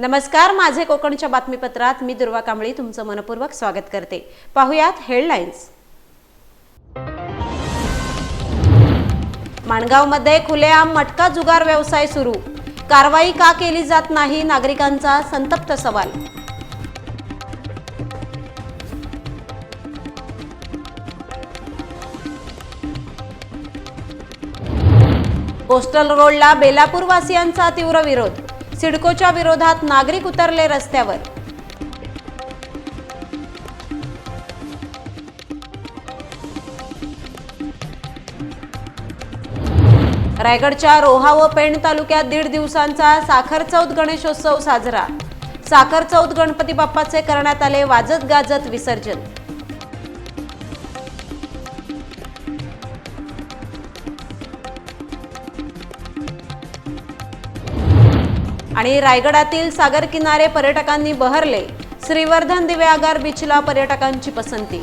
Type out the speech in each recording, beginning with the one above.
नमस्कार माझे कोकणच्या बातमीपत्रात मी दुर्वा कांबळी तुमचं मनपूर्वक स्वागत करते. पाहुयात हेडलाईन्स. माणगावमध्ये खुलेआम मटका जुगार व्यवसाय सुरू. कारवाई का केली जात नाही नागरिकांचा संतप्त सवाल. कोस्टल रोडला बेलापूरवासियांचा तीव्र विरोध. सिडकोच्या विरोधात नागरिक उतरले रस्त्यावर. रायगडच्या रोहा व पेण तालुक्यात दीड दिवसांचा साखर चौथ गणेशोत्सव साजरा. साखर चौथ गणपती बाप्पाचे करण्यात आले वाजत गाजत विसर्जन. आणि रायगडातील सागर किनारे पर्यटकांनी बहरले. श्रीवर्धन दिव्यागार बीचला पर्यटकांची पसंती.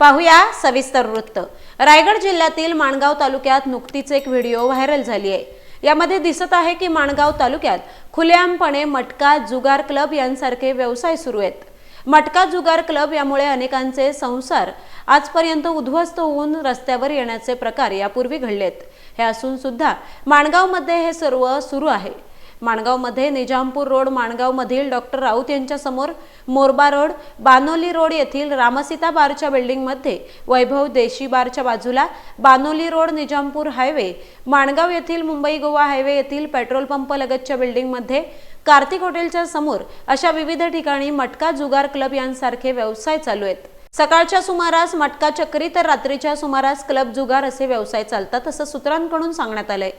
पाहूया सविस्तर वृत्त. रायगड जिल्ह्यातील माणगाव तालुक्यात नुकतीच एक व्हिडिओ व्हायरल झाली आहे. यामध्ये दिसत आहे की माणगाव तालुक्यात खुलेआमपणे मटका जुगार क्लब यांसारखे व्यवसाय सुरू आहेत. मटका जुगार क्लब यामुळे अनेकांचे संसार आजपर्यंत उद्ध्वस्त होऊन रस्त्यावर येण्याचे प्रकार यापूर्वी घडलेत. हे असून सुद्धा माणगावमध्ये हे सर्व सुरू आहे. माणगावमध्ये निजामपूर रोड माणगावमधील डॉक्टर राऊत यांच्यासमोर मोरबा रोड बानोली रोड येथील रामसीता बारच्या बिल्डिंगमध्ये वैभव देशी बारच्या बाजूला बानोली रोड निजामपूर हायवे माणगाव येथील मुंबई गोवा हायवे येथील पेट्रोल पंप लगतच्या बिल्डिंगमध्ये कार्तिक हॉटेलच्या समोर अशा विविध ठिकाणी मटका जुगार क्लब यांसारखे व्यवसाय चालू आहेत. सकाळच्या सुमारास मटका चक्री तर रात्रीच्या सुमारास क्लब जुगार असे व्यवसाय चालतात असं सूत्रांकडून सांगण्यात आलंय.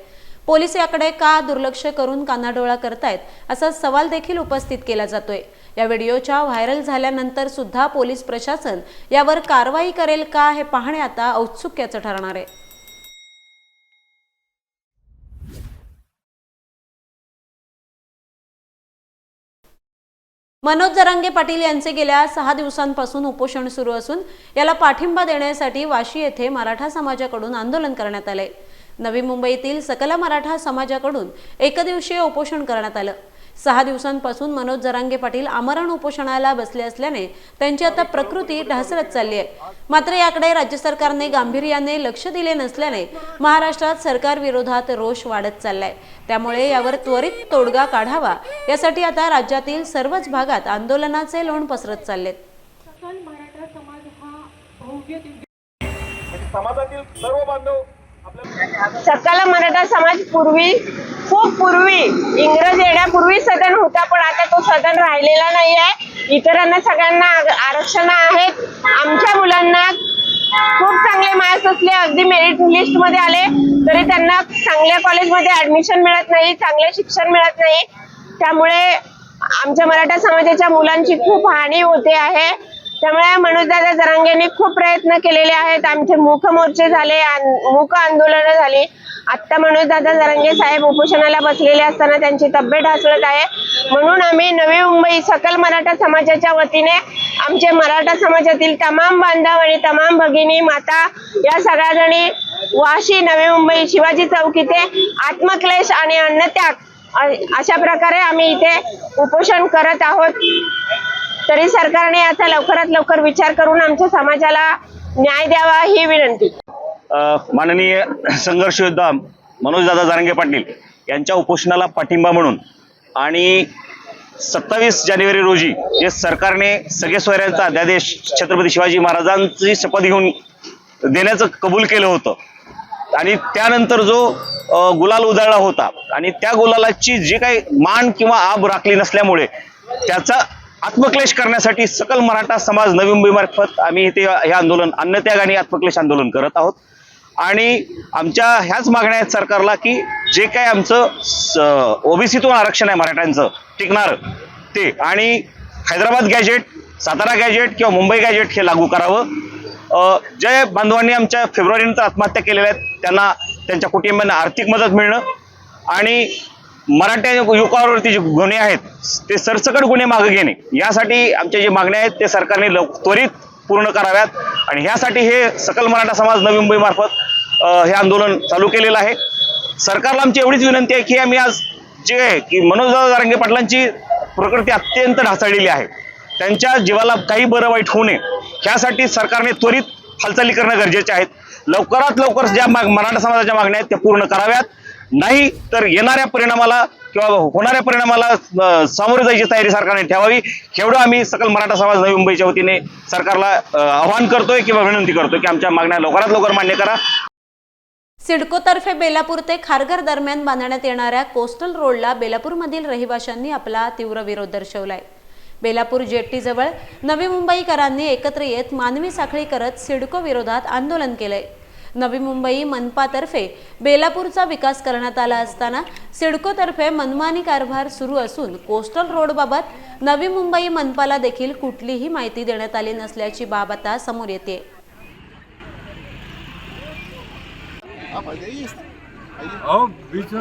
पोलीस याकडे का दुर्लक्ष करून कानाडोळा करतायत असा सवाल देखील उपस्थित केला जातोय. या व्हिडिओच्या व्हायरल झाल्यानंतर सुद्धा पोलीस प्रशासन यावर कारवाई करेल का हे पाहणे आता औत्सुक्याचं ठरणार आहे. मनोज जरांगे पाटील यांचे गेल्या सहा दिवसांपासून उपोषण सुरू असून याला पाठिंबा देण्यासाठी वाशी येथे मराठा समाजाकडून आंदोलन करण्यात आले नवी मुंबईतील सकल मराठा समाजाकडून एकदिवसीय उपोषण करण्यात आलं. सहा दिवसांपासून मनोज जरांगे पाटील आमरण उपोषणाला बसले असल्याने त्यांची आता प्रकृती ढासळत चालली आहे. मात्र याकडे राज्य सरकारने गांभीर्याने लक्ष दिले नसल्याने महाराष्ट्रात सरकार विरोधात रोष वाढत चाललाय. त्यामुळे यावर त्वरित तोडगा काढावा यासाठी आता राज्यातील सर्वच भागात आंदोलनाचे लोण पसरत चाललेत. सकल मराठा समाज हा भव्य दिव्य म्हणजे समाजातील सर्व बांधव आपल्या मराठा समाज पूर्वी खूप पूर्वी इंग्रज येण्यापूर्वी सदन होता पण आता तो सदन राहिलेला नाही आहे इतरांना सगळ्यांना आरक्षण आहेत आमच्या मुलांना खूप चांगले मार्क्स असले अगदी मेरिट लिस्टमध्ये आले तरी त्यांना चांगल्या कॉलेजमध्ये ऍडमिशन मिळत नाही चांगले शिक्षण मिळत नाही. त्यामुळे आमच्या मराठा समाजाच्या मुलांची खूप हानी होते आहे. त्यामुळे मनोजदादा जरांगेंनी खूप प्रयत्न केलेले आहेत. आमचे मूक मोर्चे झाले मूक आंदोलनं झाली. आत्ता मनोजदादा जरांगे साहेब उपोषणाला बसलेले असताना त्यांची तब्येत ढासळत आहे. म्हणून आम्ही नवी मुंबई सकल मराठा समाजाच्या वतीने आमचे मराठा समाजातील तमाम बांधव आणि तमाम भगिनी माता या सगळ्या जणी वाशी नवी मुंबई शिवाजी चौक इथे आत्मक्लेश आणि अन्नत्याग अशा प्रकारे आम्ही इथे उपोषण करत आहोत. तरी सरकारने याचा लवकरात लवकर विचार करून आमच्या समाजाला न्याय द्यावा ही विनंती. माननीय संघर्ष योद्धा मनोजदादा जारंगे पाटील यांच्या उपोषणाला पाठिंबा म्हणून आणि सत्तावीस जानेवारी रोजी जे सरकारने सगळे सोयऱ्यांचा अध्यादेश छत्रपती शिवाजी महाराजांची शपथ घेऊन देण्याचं कबूल केलं होतं. आणि त्यानंतर जो गुलाल उधळला होता आणि त्या गुलालाची जी काही मान किंवा आब राखली नसल्यामुळे त्याचा आत्मक्लेश करण्यासाठी सकल मराठा समाज नवी मुंबईमार्फत आम्ही इथे हे आंदोलन अन्नत्याग आणि आत्मक्लेश आंदोलन करत आहोत. आणि आमच्या ह्याच मागण्या आहेत सरकारला की जे काय आमचं ओबीसीतून आरक्षण आहे मराठ्यांचं टिकणारं ते. आणि हैदराबाद गॅजेट सातारा गॅजेट किंवा मुंबई गॅजेट हे लागू करावं. जे बांधवांनी आमच्या फेब्रुवारीनंतर आत्महत्या केलेल्या आहेत त्यांना त्यांच्या कुटुंबियांना आर्थिक मदत मिळणं आणि मराठ्या युवकावरती जे गुन्हे आहेत ते सरसकट गुन्हे मागे घेणे. यासाठी आमच्या जे मागण्या आहेत ते सरकारने लव त्वरित पूर्ण कराव्यात. आणि ह्यासाठी हे सकल मराठा समाज नवी मुंबईमार्फत हे आंदोलन चालू केलेलं आहे. सरकारला आमची एवढीच विनंती आहे की आम्ही आज जे आहे की मनोज जारंगे पाटलांची प्रकृती अत्यंत ढासळलेली आहे. त्यांच्या जीवाला काही बरं वाईट होऊ नये. ह्यासाठी सरकारने त्वरित हालचाली करणं गरजेचे आहेत लवकरात लवकर ज्या माग मराठा समाजाच्या मागण्या आहेत त्या पूर्ण कराव्यात. नाही तर येणाऱ्या परिणामाला किंवा होणाऱ्या परिणामाला सामोरे जायची तयारी सरकारने ठेवावी एवढं आम्ही सकल मराठा समाज नवी मुंबईच्या वतीने सरकारला आवाहन करतोय किंवा विनंती करतोय की आमच्या मागण्या लवकरात लवकर मान्य करा. सिडकोतर्फे बेलापूर ते खारघर दरम्यान बांधण्यात येणाऱ्या कोस्टल रोडला बेलापूरमधील रहिवाशांनी आपला तीव्र विरोध दर्शवलाय. बेलापूर जेट्टीजवळ नवी मुंबईकरांनी एकत्र येत मानवी साखळी करत सिडको विरोधात आंदोलन केलंय. नवी मुंबई मनपातर्फे बेलापूरचा विकास करण्यात आला असताना सिडकोतर्फे मनमानी कारभार सुरू असून कोस्टल रोडबाबत नवी मुंबई मनपाला देखील कुठलीही माहिती देण्यात आली नसल्याची बाब आता समोर येते. बीच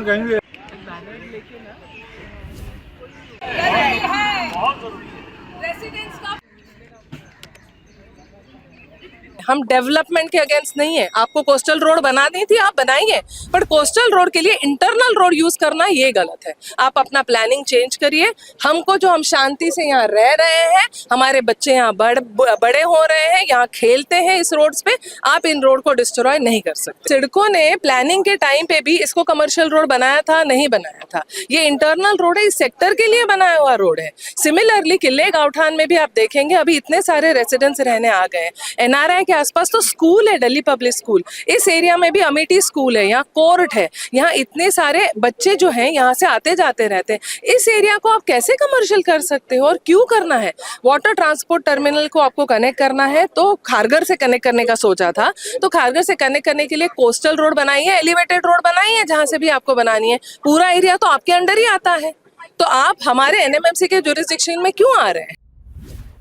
हम डेवलपमेंट के अगेंस्ट नहीं है। आपको कोस्टल रोड बनानी थी, आप बनाइए। बट कोस्टल रोड के लिए इंटरनल रोड यूज़ करना ये गलत है। आप अपना प्लानिंग चेंज करिए। हमको जो हम शांति से यहाँ रह रहे हैं, हमारे बच्चे यहाँ बड़ बड़े हो रहे हैं, यहाँ खेलते हैं इस रोड्स पे, आप इन रोड को डिस्ट्रॉय नहीं कर सकते। सिडको ने प्लानिंग के टाइम पे भी इसको कमर्शियल रोड बनाया था, नहीं बनाया था। ये इंटरनल रोड है, इस सेक्टर के लिए बनाया हुआ रोड है। सिमिलरली किले गावठान में भी आप देखेंगे, अभी इतने सारे रेसिडेंट्स रहने आ गए एनआरआई के आसपास तो स्कूल है, दिल्ली पब्लिक स्कूल। इस एरिया में भी अमेठी स्कूल है, यहाँ कोर्ट है, यहाँ इतने सारे बच्चे जो हैं, यहाँ से आते जाते रहते हैं। इस एरिया को आप कैसे कमर्शियल कर सकते हो और क्यों करना है? वाटर ट्रांसपोर्ट टर्मिनल को आपको कनेक्ट करना है तो खारगर से कनेक्ट करने का सोचा था। तो खारगर से कनेक्ट करने के लिए कोस्टल रोड बनाई है एलिवेटेड रोड बनाई है, जहाँ से भी आपको बनानी है। पूरा एरिया तो आपके अंडर ही आता है। तो आप हमारे एनएमएमसी के जुरिस्डिक्शन में क्यों आ रहे हैं?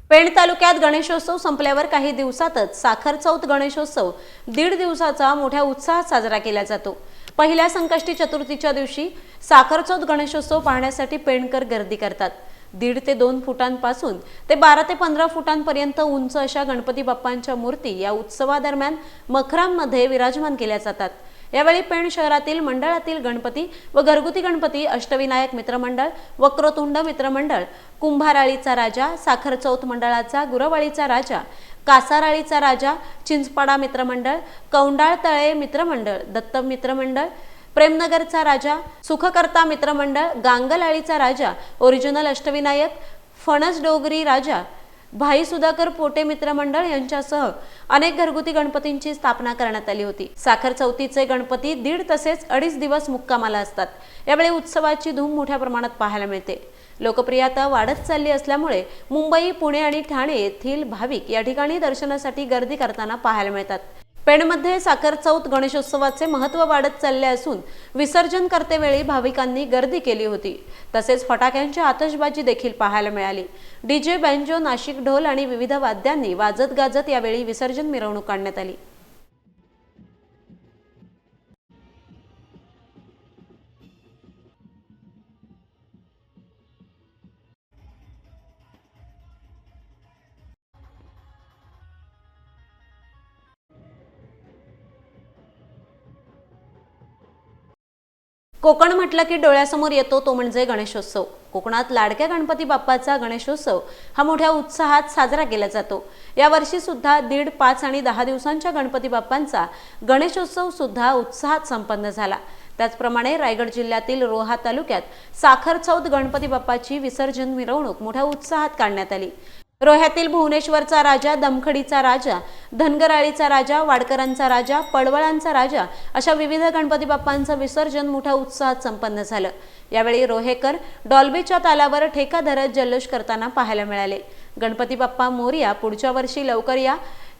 पेण तालुक्यात गणेशोत्सव संपल्यावर काही दिवसातच साखर चौथ गणेशोत्सव दीड दिवसाचा मोठ्या उत्साहात साजरा केला जातो. पहिल्या संकष्टी चतुर्थीच्या दिवशी साखर चौथ गणेशोत्सव पाहण्यासाठी पेणकर गर्दी करतात. दीड ते दोन फुटांपासून ते बारा ते पंधरा फुटांपर्यंत उंच अशा गणपती बाप्पांच्या मूर्ती या उत्सवादरम्यान मखरांमध्ये विराजमान केल्या जातात. यावेळी पेण शहरातील मंडळातील गणपती व घरगुती गणपती अष्टविनायक मित्रमंडळ वक्रतुंड मित्रमंडळ कुंभाराळीचा राजा साखर चौथ मंडळाचा गुरवाळीचा राजा कासाराळीचा राजा चिंचपाडा मित्रमंडळ कौंडाळ तळे मित्रमंडळ दत्त मित्रमंडळ प्रेमनगरचा राजा सुखकर्ता मित्रमंडळ गांगलाळीचा राजा ओरिजिनल अष्टविनायक फणस डोगरी राजा भाई सुधाकर पोटे मित्रमंडळ यांच्यासह अनेक घरगुती गणपतींची स्थापना करण्यात आली होती. साखर चौथीचे गणपती दीड तसेच अडीच दिवस मुक्कामाला असतात. यावेळी उत्सवाची धूम मोठ्या प्रमाणात पाहायला मिळते. लोकप्रियता वाढत चालली असल्यामुळे मुंबई पुणे आणि ठाणे येथील भाविक या ठिकाणी दर्शनासाठी गर्दी करताना पाहायला मिळतात. पेणमध्ये साखर चौथ गणेशोत्सवाचे महत्त्व वाढत चालले असून विसर्जन करतेवेळी भाविकांनी गर्दी केली होती. तसेच फटाक्यांची आतषबाजी देखील पाहायला मिळाली. डीजे बँजो नाशिक ढोल आणि विविध वाद्यांनी वाजत गाजत यावेळी विसर्जन मिरवणूक काढण्यात आली. कोकण म्हटलं की डोळ्यासमोर येतो तो म्हणजे गणेशोत्सव. कोकणात लाडक्या गणपती बाप्पाचा गणेशोत्सव हा मोठ्या उत्साहात साजरा केला जातो. यावर्षी सुद्धा दीड पाच आणि दहा दिवसांच्या गणपती बाप्पांचा गणेशोत्सव सुद्धा उत्साहात संपन्न झाला. त्याचप्रमाणे रायगड जिल्ह्यातील रोहा तालुक्यात साखर चौथ गणपती बाप्पाची विसर्जन मिरवणूक मोठ्या उत्साहात काढण्यात आली. रोह्यातील भुवनेश्वरचा राजा दमखडीचा राजा धनगराळीचा राजा वाडकरांचा राजा पडवळांचा राजा अशा विविध गणपती बाप्पांचं विसर्जन मोठ्या उत्साहात संपन्न झालं. यावेळी रोहेकर डॉल्बीच्या तालावर ठेका धरत जल्लोष करताना पाहायला मिळाले. गणपती बाप्पा मोर्या पुढच्या वर्षी लवकर या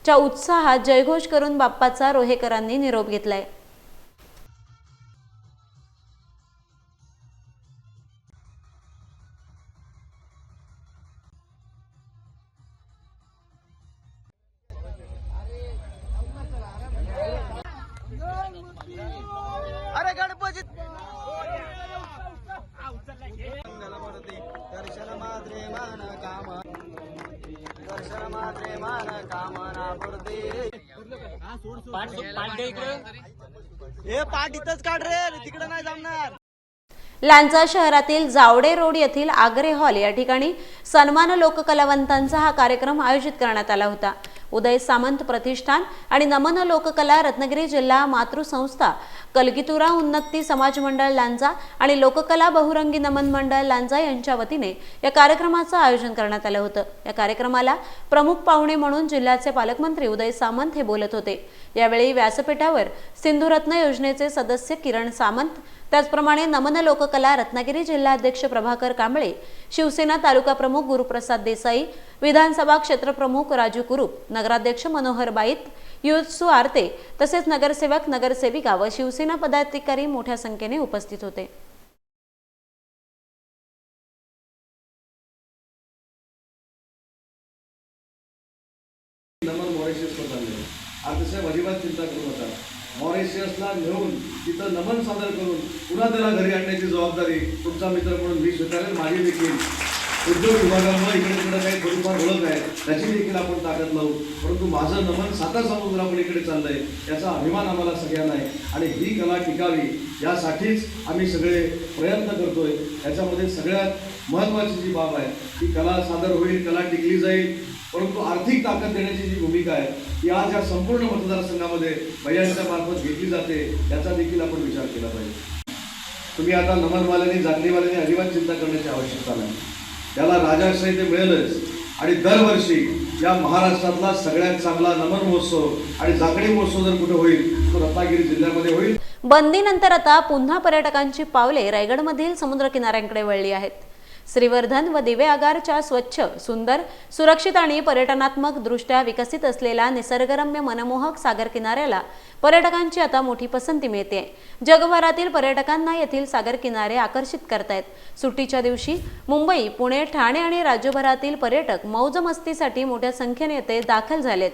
च्या उत्साहात जयघोष करून बाप्पाचा रोहेकरांनी निरोप घेतलाय. हे पाठ इथंच काढ रे तिकडे नाही जमणार. लांजा शहरातील जावडे रोड येथील आग्रे हॉल या ठिकाणी सन्मान लोककलावंतांचा हा कार्यक्रम आयोजित करण्यात आला होता. उदय सामंत प्रतिष्ठान आणि नमन लोककला रत्नागिरी जिल्हा मातृसंस्था. कलगीतुरा उन्नती समाज मंडळ लांजा आणि लोककला बहुरंगी नमन मंडळ लांजा यांच्या वतीने या कार्यक्रमाचं आयोजन करण्यात आलं होतं. या कार्यक्रमाला प्रमुख पाहुणे म्हणून जिल्ह्याचे पालकमंत्री उदय सामंत हे बोलत होते. यावेळी व्यासपीठावर सिंधुरत्न योजनेचे सदस्य किरण सामंत त्याचप्रमाणे नमन लोककला रत्नागिरी जिल्हाध्यक्ष प्रभाकर कांबळे शिवसेना तालुका प्रमुख गुरुप्रसाद देसाई विधानसभा क्षेत्रप्रमुख राजू कुरुप नगराध्यक्ष मनोहर बाईत युत्सू आरते तसेच नगरसेवक नगरसेविका व शिवसेना पदाधिकारी मोठ्या संख्येने उपस्थित होते. मॉरिशियसला चालले अजिबात चिंता करू नका. मॉरिशियसला नेऊन तिथं नमन सादर करून पुन्हा त्याला घरी आणण्याची जबाबदारी तुमचा मित्र म्हणून मी स्वीकारेल माझी देखील. उद्योग विभागामुळे इकडे तिकडे काही थोडीफार ओळख आहे. त्याची देखील आपण ताकद लावू. परंतु माझं नमन साता समुद्रापलीकडे चाललंय याचा अभिमान आम्हाला सगळ्यांना आहे. आणि ही कला टिकावी यासाठीच आम्ही सगळे प्रयत्न करतोय. याच्यामध्ये सगळ्यात महत्त्वाची जी बाब आहे ती कला सादर होईल कला टिकली जाईल. परंतु आर्थिक ताकद देण्याची जी भूमिका आहे ती आज या संपूर्ण मतदारसंघामध्ये भैयांच्या मार्फत घेतली जाते. याचा देखील आपण विचार केला पाहिजे. तुम्ही आता नमनवाल्यांनी जागणीवाल्यांनी अजिबात चिंता करण्याची आवश्यकता नाही. त्याला राजाश्रय ते मिळेलच. आणि दरवर्षी या महाराष्ट्रातला सगळ्यात चांगला नमन महोत्सव आणि जाकडी महोत्सव जर कुठे होईल तो रत्नागिरी जिल्ह्यामध्ये होईल. बंदीनंतर आता पुन्हा पर्यटकांची पावले रायगडमधील समुद्रकिनाऱ्यांकडे वळली आहेत. श्रीवर्धन व दिवे आगारच्या स्वच्छ सुंदर सुरक्षित आणि पर्यटनात्मक दृष्ट्या विकसित असलेल्या निसर्गरम्य मनमोहक सागर किनाऱ्याला पर्यटकांची आता मोठी पसंती मिळते. जगभरातील पर्यटकांना येथील सागर किनारे आकर्षित करतायत. सुट्टीच्या दिवशी मुंबई पुणे ठाणे आणि राज्यभरातील पर्यटक मौज मस्तीसाठी मोठ्या संख्येने येथे दाखल झालेत.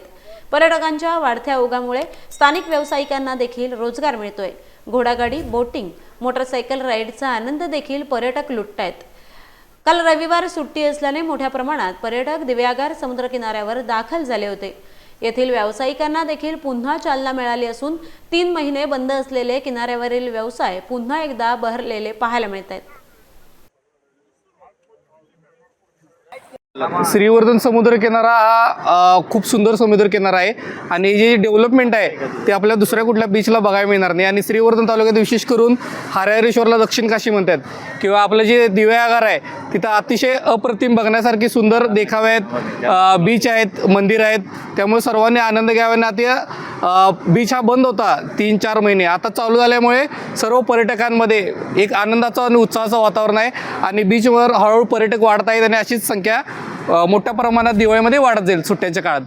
पर्यटकांच्या वाढत्या ओघामुळे स्थानिक व्यावसायिकांना देखील रोजगार मिळतोय. घोडागाडी बोटिंग मोटरसायकल राईडचा आनंद देखील पर्यटक लुटतायत. काल रविवार सुट्टी असल्याने मोठ्या प्रमाणात पर्यटक दिव्यागार समुद्रकिनाऱ्यावर दाखल झाले होते. येथील व्यावसायिकांना देखील पुन्हा चालना मिळाली असून तीन महिने बंद असलेले किनाऱ्यावरील व्यवसाय पुन्हा एकदा बहरलेले पाहायला मिळत आहेत श्रीवर्धन समुद्र किनारा हा खूप सुंदर समुद्र किनारा आहे. आणि जी डेव्हलपमेंट आहे ते आपल्या दुसऱ्या कुठल्या बीचला बघायला मिळणार नाही. आणि श्रीवर्धन तालुक्यात विशेष करून हरहरेश्वरला दक्षिण काशी म्हणतात. किंवा आपलं जे दिव्यागार आहे तिथं अतिशय अप्रतिम बघण्यासारखी सुंदर देखावे आहेत बीच आहेत मंदिर आहेत. त्यामुळे सर्वांनी आनंद घ्यावा. आणि आता बीच हा बंद होता तीन चार महिने. आता चालू झाल्यामुळे सर्व पर्यटकांमध्ये एक आनंदाचं आणि उत्साहाचं वातावरण आहे. आणि बीचवर हळूहळू पर्यटक वाढत आहेत आणि अशीच संख्या मोठ्या प्रमाणात दिवाळीमध्ये वाढत जाईल सुट्ट्यांच्या काळात.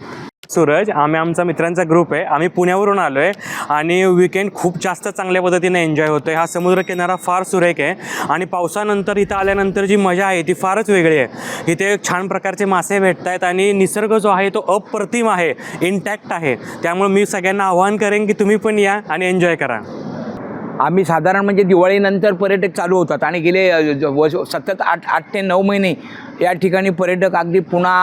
सूरज आम्ही आमचा मित्रांचा ग्रुप आहे. आम्ही पुण्यावरून आलो आहे आणि विकेंड खूप जास्त चांगल्या पद्धतीने एन्जॉय होतो आहे हा समुद्रकिनारा फार सुरेख आहे आणि पावसानंतर इथं आल्यानंतर जी मजा आहे ती फारच वेगळी आहे. इथे छान प्रकारचे मासे भेटत आहेत आणि निसर्ग जो आहे तो अप्रतिम आहे इंटॅक्ट आहे. त्यामुळे मी सगळ्यांना आवाहन करेन की तुम्ही पण या आणि एन्जॉय करा. आम्ही साधारण म्हणजे दिवाळीनंतर पर्यटक चालू होतात आणि गेले सतत आठ आठ ते नऊ महिने या ठिकाणी पर्यटक अगदी पुणा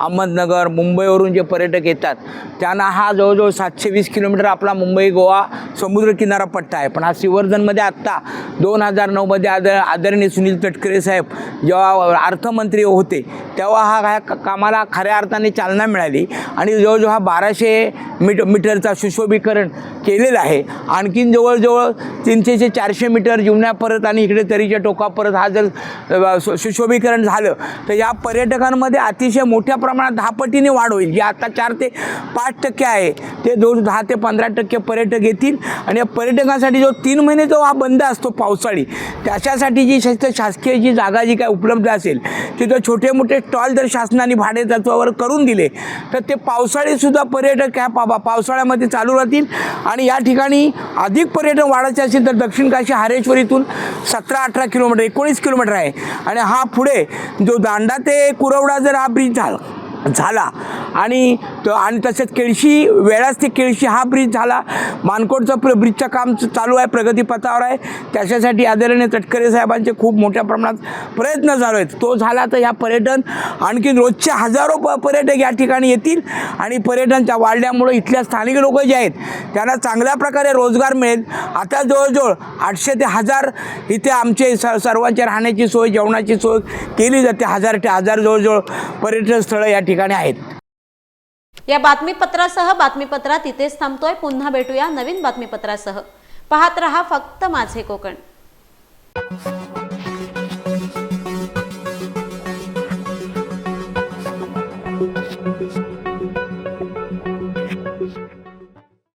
अहमदनगर मुंबईवरून जे पर्यटक येतात त्यांना हा जवळजवळ सातशे वीस किलोमीटर आपला मुंबई गोवा समुद्रकिनारा पट्टा आहे. पण हा श्रीवर्धनमध्ये आत्ता दोन हजार नऊमध्ये आदर आदरणीय सुनील तटकरे साहेब जेव्हा अर्थमंत्री होते तेव्हा हा ह्या कामाला खऱ्या अर्थाने चालना मिळाली आणि जवळजवळ हा बाराशे मीट मीटरचा सुशोभीकरण केलेला आहे. आणखीन जवळजवळ तीनशे ते चारशे मीटर जुन्या परत आणि इकडे तरीच्या टोका परत हा जर सुशोभीकरण झालं तर या पर्यटकांमध्ये अतिशय मोठ्या प्रमाणात दहा पटीने वाढ होईल. जी आता चार ते पाच टक्के आहे ते दोन दहा ते पंधरा टक्के पर्यटक येतील. आणि या पर्यटकांसाठी जो तीन महिने जो हा बंद असतो पावसाळी त्याच्यासाठी जी शास- शासकीय जी जागा जी काय उपलब्ध असेल तिथं छोटे मोठे स्टॉल जर शासनाने भाडे तत्वावर करून दिले तर ते पावसाळीसुद्धा पर्यटक ह्या पा पावसाळ्यामध्ये चालू राहतील. आणि या ठिकाणी अधिक पर्यटन वाढायचे असेल तर दक्षिण काशी हारेश्वरीतून सतरा अठरा किलोमीटर एकोणीस किलोमीटर आहे. आणि हा पुढे जो दांडा ते कुरवडा जर हा ब्रिज झाला झाला. आणि तो आणि तसेच केळशी वेळाच ते केळशी हा ब्रिज झाला. मानकोटचं प्र ब्रिजचं काम चालू आहे प्रगतीपथावर आहे. त्याच्यासाठी आदरणीय तटकरे साहेबांचे खूप मोठ्या प्रमाणात प्रयत्न चालू आहेत. तो झाला तर ह्या पर्यटन आणखी रोजचे हजारो प पर्यटक या ठिकाणी येतील. आणि पर्यटनच्या वाढल्यामुळं इथल्या स्थानिक लोक जे आहेत त्यांना चांगल्या प्रकारे रोजगार मिळेल. आता जवळजवळ आठशे ते हजार इथे आमचे स सर्वांच्या राहण्याची सोय जेवणाची सोय केली जाते. हजार ते हजार जवळजवळ पर्यटन स्थळं या ठिकाणी आहेत. या बातमीपत्रासह बातमीपत्रात इथेच थांबतोय. पुन्हा भेटूया नवीन बातमीपत्रासह. पाहत रहा फक्त माझे कोकण.